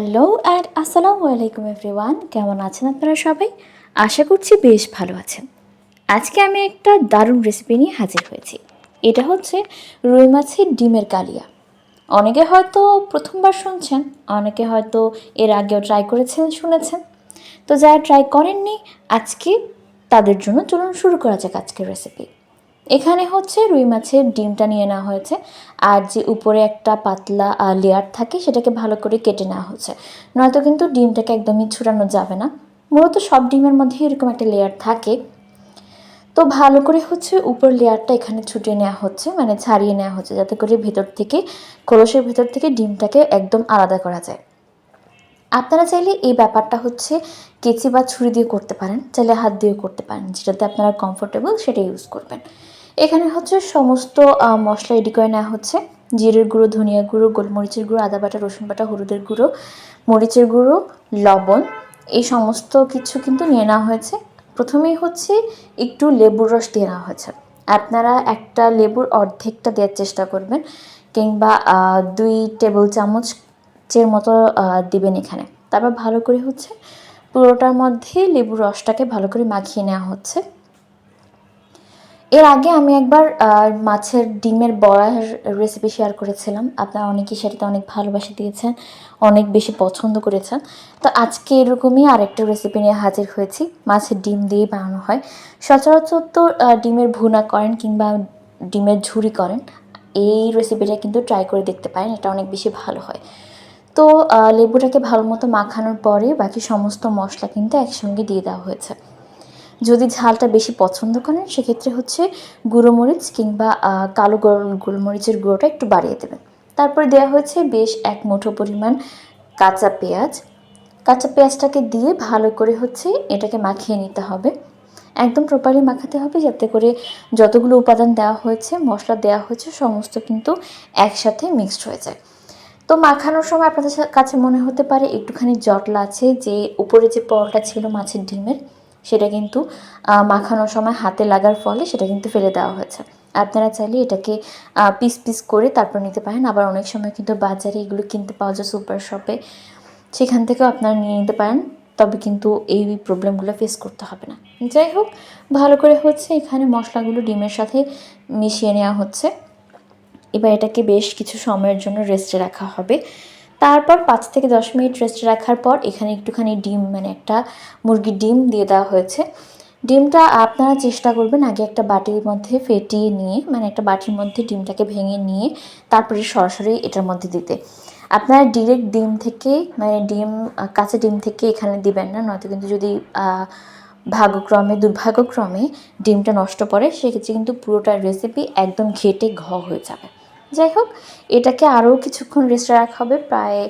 Hello and আসসালামু আলাইকুম everyone কেমন আছেন আপনারা সবাই? আশা করছি বেশ ভালো আছেন। আজকে আমি একটা দারুণ রেসিপি নিয়ে হাজির হয়েছি। এটা হচ্ছে রুই মাছের ডিমের কালিয়া। অনেকে হয়তো প্রথমবার শুনছেন, অনেকে হয়তো এর আগেও ট্রাই করেছেন, শুনেছেন। তো যারা ট্রাই করেননি, আজকে তাদের জন্য চলুন শুরু করা যাক আজকের রেসিপি এখানে হচ্ছে রুই মাছের ডিমটা নিয়ে নেওয়া হয়েছে। আর যে উপরে একটা পাতলা লেয়ার থাকে, সেটাকে ভালো করে কেটে নেওয়া হচ্ছে। নয়তো কিন্তু ডিমটাকে একদমই ছুটানো যাবে না। মূলত সব ডিমের মধ্যে এরকম একটা লেয়ার থাকে। তো ভালো করে হচ্ছে উপর লেয়ারটা এখানে ছুটিয়ে নেওয়া হচ্ছে মানে ছাড়িয়ে নেওয়া হচ্ছে, যাতে করে ভেতর থেকে কলসের ভেতর থেকে ডিমটাকে একদম আলাদা করা যায়। আপনারা চাইলে এই ব্যাপারটা হচ্ছে কেচি বা ছুরি দিয়ে করতে পারেন, চাইলে হাত দিয়েও করতে পারেন, যেটাতে আপনারা কমফোর্টেবল সেটা ইউজ করবেন। এখানে হচ্ছে সমস্ত মশলা রেডি করে নেওয়া হচ্ছে। জিরের গুঁড়ো, ধনিয়া গুঁড়ো, গোলমরিচের গুঁড়ো, আদা বাটা, রসুন বাটা, হলুদের গুঁড়ো, মরিচের গুঁড়ো, লবণ, এই সমস্ত কিছু কিন্তু নিয়ে নেওয়া হয়েছে। প্রথমেই হচ্ছে একটু লেবুর রস দিয়ে নেওয়া হয়েছে। আপনারা একটা লেবুর অর্ধেকটা দেওয়ার চেষ্টা করবেন, কিংবা দুই টেবিল চামচের মতো দিবেন এখানে। তারপর ভালো করে হচ্ছে পুরোটার মধ্যে লেবুর রসটাকে ভালো করে মাখিয়ে নেওয়া হচ্ছে। এর আগে আমি একবার মাছের ডিমের বড়ার রেসিপি শেয়ার করেছিলাম। আপনারা অনেকেই সেটাতে অনেক ভালোবাসা দিয়েছেন, অনেক বেশি পছন্দ করেছেন। তো আজকে এরকমই আরেকটা রেসিপি নিয়ে হাজির হয়েছি। মাছের ডিম দিয়ে বানানো হয়। সচরাচর তো ডিমের ভুনা করেন কিংবা ডিমের ঝুরি করেন, এই রেসিপিটা কিন্তু ট্রাই করে দেখতে পারেন, এটা অনেক বেশি ভালো হয়। তো লেবুটাকে ভালো মতো মাখানোর পরে বাকি সমস্ত মশলা কিন্তু একসঙ্গে দিয়ে দেওয়া হয়েছে। যদি ঝালটা বেশি পছন্দ করেন, সেক্ষেত্রে হচ্ছে গুঁড়ো মরিচ কিংবা কালো গোল গোলমরিচের গুঁড়োটা একটু বাড়িয়ে দেবেন। তারপরে দেওয়া হয়েছে বেশ এক মুঠো পরিমাণ কাঁচা পেঁয়াজ। কাঁচা পেঁয়াজটাকে দিয়ে ভালো করে হচ্ছে এটাকে মাখিয়ে নিতে হবে। একদম প্রপারলি মাখাতে হবে যাতে করে যতগুলো উপাদান দেওয়া হয়েছে, মশলা দেওয়া হয়েছে, সমস্ত কিন্তু একসাথে মিক্সড হয়ে যায়। তো মাখানোর সময় আপনাদের কাছে মনে হতে পারে একটুখানি জটলা আছে, যে উপরে যে পরোটা ছিল মাছের ডিমের সেটা কিন্তু মাখানোর সময় হাতে লাগার ফলে সেটা কিন্তু ফেলে দেওয়া হয়েছে। আপনারা চাইলে এটাকে পিস পিস করে তারপর নিতে পারেন। আবার অনেক সময় কিন্তু বাজারে এগুলো কিনতে পাওয়া যায় সুপার শপে। সেখান থেকেও আপনারা নিয়ে নিতে পারেন, তবে কিন্তু এই প্রবলেমগুলো ফেস করতে হবে না। যাই হোক, ভালো করে হচ্ছে এখানে মশলাগুলো ডিমের সাথে মিশিয়ে নেওয়া হচ্ছে। এবার এটাকে বেশ কিছু সময়ের জন্য রেস্টে রাখা হবে। তারপর পাঁচ থেকে দশ মিনিট রেস্টে রাখার পর এখানে একটুখানি ডিম মানে একটা মুরগির ডিম দিয়ে দেওয়া হয়েছে। ডিমটা আপনারা চেষ্টা করবেন আগে একটা বাটির মধ্যে ফেটিয়ে নিয়ে মানে একটা বাটির মধ্যে ডিমটাকে ভেঙে নিয়ে তারপরে সরাসরি এটার মধ্যে দিতে। আপনারা ডিরেক্ট ডিম থেকে মানে ডিম, কাঁচা ডিম থেকে এখানে দিবেন না, নয়তো কিন্তু যদি ভাগ্যক্রমে, দুর্ভাগ্যক্রমে ডিমটা নষ্ট পড়ে, সেক্ষেত্রে কিন্তু পুরোটা রেসিপি একদম ঘেটে ঘ হয়ে যাবে। যাই হোক, এটাকে আরও কিছুক্ষণ রেস্টে রাখা হবে, প্রায়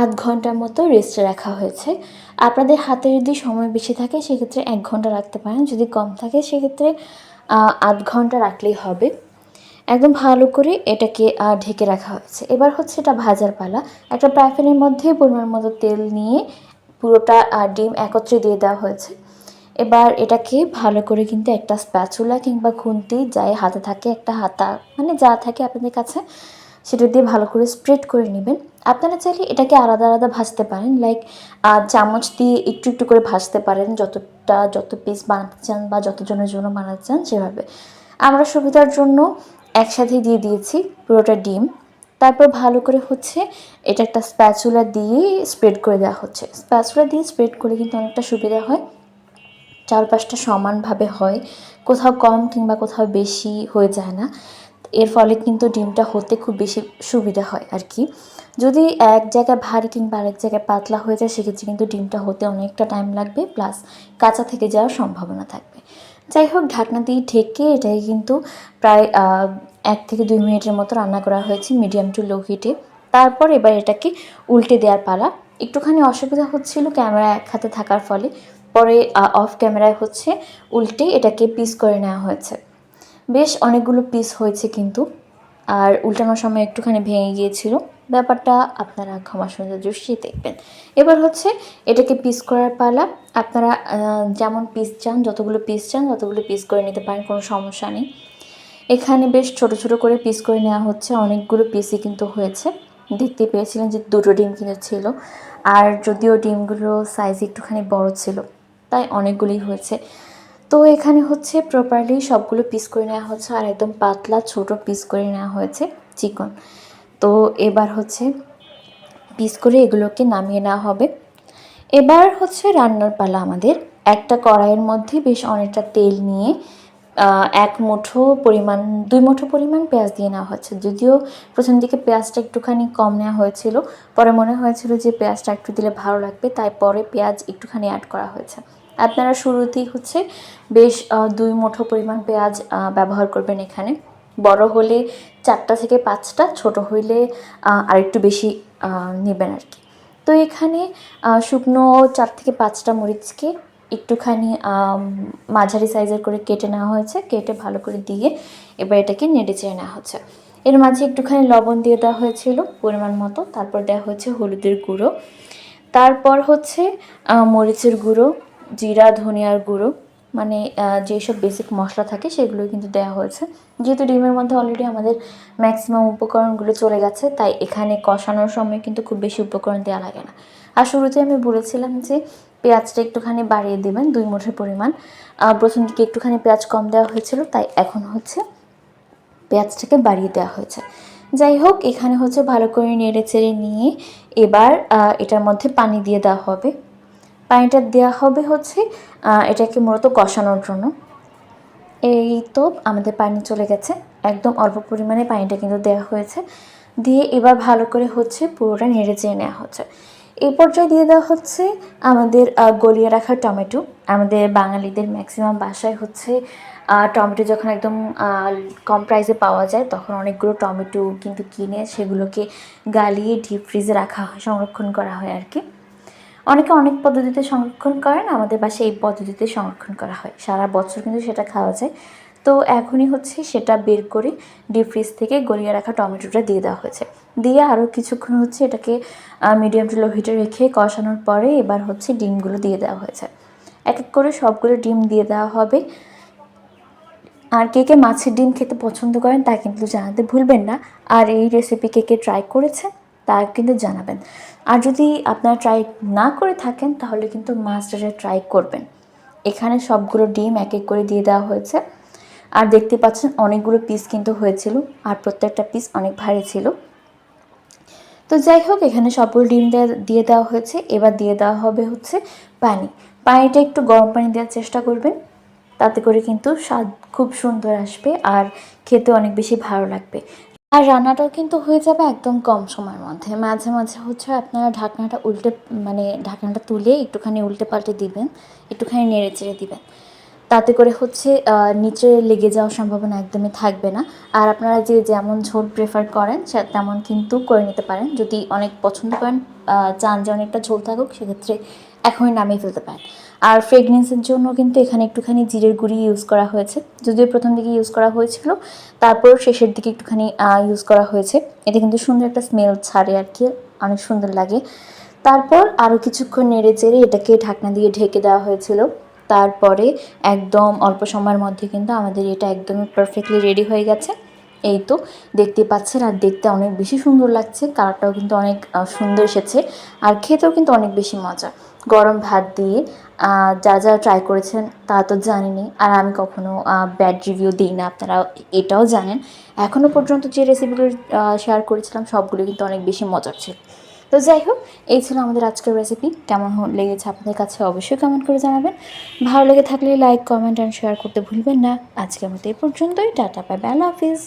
আধ ঘণ্টার মতো রেস্টে রাখা হয়েছে। আপনাদের হাতে যদি সময় বেশি থাকে, সেক্ষেত্রে এক ঘণ্টা রাখতে পারেন, যদি কম থাকে, সেক্ষেত্রে আধ ঘণ্টা রাখলেই হবে। একদম ভালো করে এটাকে ঢেকে রাখা হয়েছে। এবার হচ্ছে এটা ভাজার পালা। একটা প্যাফেনের মধ্যে পরিমাণ মতো তেল নিয়ে পুরোটা ডিম একত্রে দিয়ে দেওয়া হয়েছে। এবার এটাকে ভালো করে কিন্তু একটা স্প্যাচুলা কিংবা খুন্তি যাই হাতে থাকে একটা হাতা মানে যা থাকে আপনাদের কাছে, সেটা দিয়ে ভালো করে স্প্রেড করে নেবেন। আপনারা চাইলে এটাকে আলাদা আলাদা ভাজতে পারেন লাইক চামচ দিয়ে একটু একটু করে ভাজতে পারেন, যতটা, যত পিস বানাতে চান বা যতজনের জন্য বানাতে চান সেভাবে। আমরা সুবিধার জন্য একসাথে দিয়ে দিয়েছি পুরোটা ডিম। তারপর ভালো করে হচ্ছে এটা একটা স্প্যাচুলা দিয়ে স্প্রেড করে দেওয়া হচ্ছে। স্প্যাচুলা দিয়ে স্প্রেড করে কিন্তু অনেকটা সুবিধা হয়। চারপাশটা সমানভাবে হয়। কোথাও কম কিংবা কোথাও বেশি হয়ে যায় না। এর ফলে কিন্তু ডিমটা হতে খুব বেশি সুবিধা হয় আর কি যদি এক জায়গায় ভারী কিংবা আরেক জায়গায় পাতলা হয়ে যায়, সেক্ষেত্রে কিন্তু ডিমটা হতে অনেকটা টাইম লাগবে প্লাস কাঁচা থেকে যাওয়ার সম্ভাবনা থাকবে। যাই হোক, ঢাকনা দিয়ে ঢেকে এটাকে কিন্তু প্রায় এক থেকে দুই মিনিটের মতো রান্না করা হয়েছে মিডিয়াম টু লো হিটে তারপর এবার এটাকে উল্টে দেওয়ার পালা। একটুখানি অসুবিধা হচ্ছিল, ক্যামেরা এক হাতে থাকার ফলে। পরে অফ ক্যামেরায় হচ্ছে উল্টে এটাকে পিস করে নেওয়া হয়েছে। বেশ অনেকগুলো পিস হয়েছে কিন্তু। আর উল্টানোর সময় একটুখানি ভেঙে গিয়েছিল। ব্যাপারটা আপনারা ক্ষমা সুন্দর দৃষ্টি দেখবেন। এবার হচ্ছে এটাকে পিস করার পালা। আপনারা যেমন পিস চান, যতগুলো পিস চান, ততগুলো পিস করে নিতে পারেন, কোনো সমস্যা নেই। এখানে বেশ ছোট ছোট করে পিস করে নেওয়া হচ্ছে। অনেকগুলো পিসই কিন্তু হয়েছে। দেখতে পেয়েছিলেন যে দুটো ডিম কিন্তু ছিল। আর যদিও ডিমগুলো সাইজ একটুখানি বড় ছিল তাই অনেকগুলি হয়েছে। তো এখানে হচ্ছে প্রপারলি সবগুলো পিস করে নেওয়া হচ্ছে আর একদম পাতলা ছোট পিস করে নেওয়া হয়েছে চিকন। তো এবার হচ্ছে পিস করে এগুলোকে নামিয়ে নেওয়া হবে। এবার হচ্ছে রান্নার পালা আমাদের। একটা কড়াইয়ের মধ্যে বেশ অনেকটা তেল নিয়ে এক মুঠো পরিমাণ, দুই মুঠো পরিমাণ পেঁয়াজ দিয়ে নেওয়া হচ্ছে যদিও প্রথম দিকে পেঁয়াজটা একটুখানি কম নেওয়া হয়েছিল, পরে মনে হয়েছিল যে পেঁয়াজটা একটু দিলে ভালো লাগবে, তাই পরে পেঁয়াজ একটুখানি অ্যাড করা হয়েছে। আপনারা শুরুতেই হচ্ছে বেশ দুই মুঠো পরিমাণ পেঁয়াজ ব্যবহার করবেন এখানে। বড় হলে চারটা থেকে পাঁচটা, ছোট হইলে আরেকটু বেশি নেবেন আর কি। তো এখানে শুকনো চার থেকে পাঁচটা মরিচকে একটুখানি মাঝারি সাইজের করে কেটে নেওয়া হয়েছে। কেটে ভালো করে দিয়ে এবার এটাকে নেড়ে চেড়ে নেওয়া হচ্ছে। এর মাঝে একটুখানি লবণ দিয়ে দেওয়া হয়েছিল পরিমাণ মতো। তারপর দেওয়া হয়েছে হলুদের গুঁড়ো। তারপর হচ্ছে মরিচের গুঁড়ো, জিরা, ধনিয়ার গুঁড়ো। মানে যেসব বেসিক মশলা থাকে সেগুলো কিন্তু দেওয়া হয়েছে। যেহেতু ডিমের মধ্যে অলরেডি আমাদের ম্যাক্সিমাম উপকরণগুলো চলে গেছে, তাই এখানে কষানোর সময় কিন্তু খুব বেশি উপকরণ দেওয়া লাগে না। আর শুরুতে আমি বলেছিলাম যে পেঁয়াজটা একটুখানি বাড়িয়ে দেবেন, দুই মুঠের পরিমাণ। প্রথম দিকে একটুখানি পেঁয়াজ কম দেওয়া হয়েছিল, তাই এখন হচ্ছে পেঁয়াজটাকে বাড়িয়ে দেওয়া হয়েছে। যাই হোক, এখানে হচ্ছে ভালো করে নেড়ে চেড়ে নিয়ে এবার এটার মধ্যে পানি দিয়ে দেওয়া হবে। পানিটা দেওয়া হবে হচ্ছে এটাকে মূলত কষানোর জন্য। এই তো আমাদের পানি চলে গেছে। একদম অল্প পরিমাণে পানিটা কিন্তু দেওয়া হয়েছে। দিয়ে এবার ভালো করে হচ্ছে পুরোটা নেড়ে চেড়ে নেওয়া হচ্ছে। এই পর্যায়ে দিয়ে দেওয়া হচ্ছে আমাদের গলিয়ে রাখা টমেটো। আমাদের বাঙালিদের ম্যাক্সিমাম বাসায় হচ্ছে টমেটো যখন একদম কম প্রাইসে পাওয়া যায়, তখন অনেকগুলো টমেটো কিন্তু কিনে সেগুলোকে গালিয়ে ডিপ ফ্রিজে রাখা হয়, সংরক্ষণ করা হয় আর কি। অনেকে অনেক পদ্ধতিতে সংরক্ষণ করেন, আমাদের বাসায় এই পদ্ধতিতে সংরক্ষণ করা হয়। সারা বছর কিন্তু সেটা খাওয়া যায়। তো এখনই হচ্ছে সেটা বের করে ডিপ ফ্রিজ থেকে গলিয়ে রাখা টমেটোটা দিয়ে দেওয়া হয়েছে। দিয়ে আরও কিছুক্ষণ হচ্ছে এটাকে মিডিয়াম টু লো হিটে রেখে কষানোর পরে এবার হচ্ছে ডিমগুলো দিয়ে দেওয়া হয়েছে। এক এক করে সবগুলো ডিম দিয়ে দেওয়া হবে। আর কে কে মাছের ডিম খেতে পছন্দ করেন তা কিন্তু জানাতে ভুলবেন না। আর এই রেসিপি কে কে ট্রাই করেছে তা কিন্তু জানাবেন। আর যদি আপনারা ট্রাই না করে থাকেন তাহলে কিন্তু মাছটা ট্রাই করবেন। এখানে সবগুলো ডিম এক এক করে দিয়ে দেওয়া হয়েছে। আর দেখতে পাচ্ছেন অনেকগুলো পিস কিন্তু হয়েছিল, আর প্রত্যেকটা পিস অনেক ভারী ছিল। তো যাই হোক, এখানে সবগুলো ডিম দিয়ে দেওয়া হয়েছে। এবার দিয়ে দেওয়া হবে হচ্ছে পানি। পানিটা একটু গরম পানি দেওয়ার চেষ্টা করবেন, তাতে করে কিন্তু স্বাদ খুব সুন্দর আসবে আর খেতে অনেক বেশি ভালো লাগবে। আর রান্নাটাও কিন্তু হয়ে যাবে একদম কম সময়ের মধ্যে। মাঝে মাঝে হচ্ছে আপনারা ঢাকনাটা উল্টে মানে ঢাকনাটা তুলে একটুখানি উল্টে পাল্টে দিবেন, একটুখানি নেড়ে চেড়ে দিবেন। তাতে করে হচ্ছে নিচে লেগে যাওয়ার সম্ভাবনা একদমই থাকবে না। আর আপনারা যে যেমন ঝোল প্রেফার করেন, সে তেমন কিন্তু করে নিতে পারেন। যদি অনেক পছন্দ করেন চান যে অনেকটা ঝোল থাকুক, সেক্ষেত্রে এখনই নামিয়ে ফেলতে পারেন। আর ফ্রেগনেন্সের জন্য কিন্তু এখানে একটুখানি জিরের গুঁড়ি ইউজ করা হয়েছে। যদিও প্রথম দিকে ইউজ করা হয়েছিল, তারপর শেষের দিকে একটুখানি ইউজ করা হয়েছে। এটা কিন্তু সুন্দর একটা স্মেল ছাড়ে আর কি, অনেক সুন্দর লাগে। তারপর আরও কিছুক্ষণ নেড়ে চেড়ে এটাকে ঢাকনা দিয়ে ঢেকে দেওয়া হয়েছিল। তারপরে একদম অল্প সময়ের মধ্যে কিন্তু আমাদের এটা একদমই পারফেক্টলি রেডি হয়ে গেছে। এই তো, দেখতে পাচ্ছেন আর দেখতে অনেক বেশি সুন্দর লাগছে, কালারটাও কিন্তু অনেক সুন্দর এসেছে আর খেতেও কিন্তু অনেক বেশি মজা। গরম ভাত দিয়ে যা যারা ট্রাই করেছেন তা তো জানেনই আর আমি কখনো ব্যাড রিভিউ দিই না, আপনারা এটাও জানেন। এখনও পর্যন্ত যে রেসিপিগুলো শেয়ার করেছিলাম সবগুলো কিন্তু অনেক বেশি মজার ছিল। তো যাই হোক, এই ছিল আমাদের আজকের রেসিপি কেমন লেগেছে আপনাদের কাছে অবশ্যই কমেন্ট করে জানাবেন। ভালো লেগে থাকলে লাইক কমেন্ট অ্যান্ড শেয়ার করতে ভুলবেন না। আজকের মতো এই পর্যন্তই। টাটা বাই বেলা হাফিজ।